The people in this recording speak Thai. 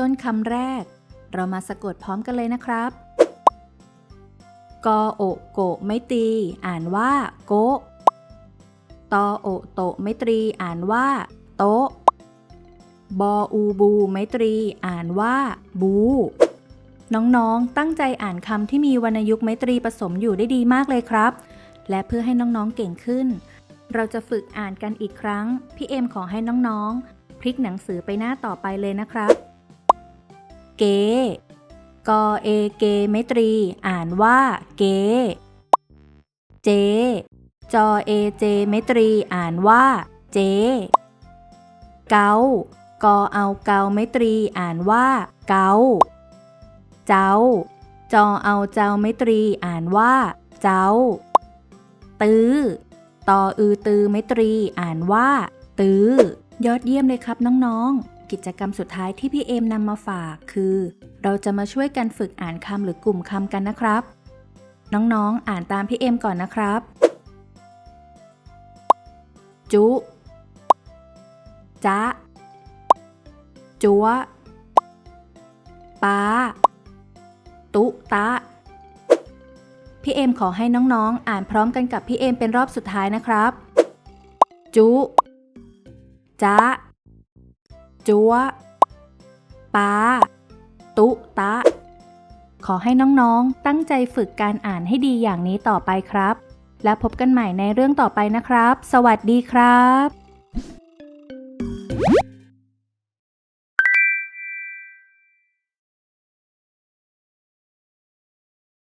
ต้นคำแรก เรามาสะกดพร้อมกันเลยนะครับกอโอโกไม่ตี อ่านว่าโกตอโอโตไม่ตรี อ่านว่า โตบออูบูไม่ตรี อ่านว่า บู น้องๆ ตั้งใจอ่านคำที่มีวรรณยุกต์ไมตรีผสมอยู่ได้ดีมากเลยครับ และเพื่อให้น้องๆ เก่งขึ้น เราจะฝึกอ่านกันอีกครั้ง พี่เอ็มขอให้น้องๆ พลิกหนังสือไปหน้าต่อไปเลยนะครับ เก กอเอเกไมตรี อ่านว่าเก เจ จอเอเจไมตรี อ่านว่า เจ เกากอเอาเกาไมตรี อ่านว่า เกา เจ้า จอเอาเจ้าไมตรี อ่านว่า เจ้า ตื้อตออือตือไมตรี อ่านว่า ตื้อยอดเยี่ยมเลยครับน้อง ๆ กิจกรรมสุดท้ายที่พี่เอมนำมาฝากคือ เราจะมาช่วยกันฝึกอ่านคำหรือกลุ่มคำกันนะครับ น้องๆ อ่านตามพี่เอมก่อนนะครับ จุจ๊ะจัวป้า ตุตะ พี่เอมขอให้น้องๆ อ่านพร้อมกันกับพี่เอมเป็นรอบสุดท้ายนะครับ จุ จ๊ะ จัวปาตุตะ ขอให้น้องๆ ตั้งใจฝึกการอ่านให้ดีอย่างนี้ต่อไปครับ และพบกันใหม่ในเรื่องต่อไปนะครับ สวัสดีครับ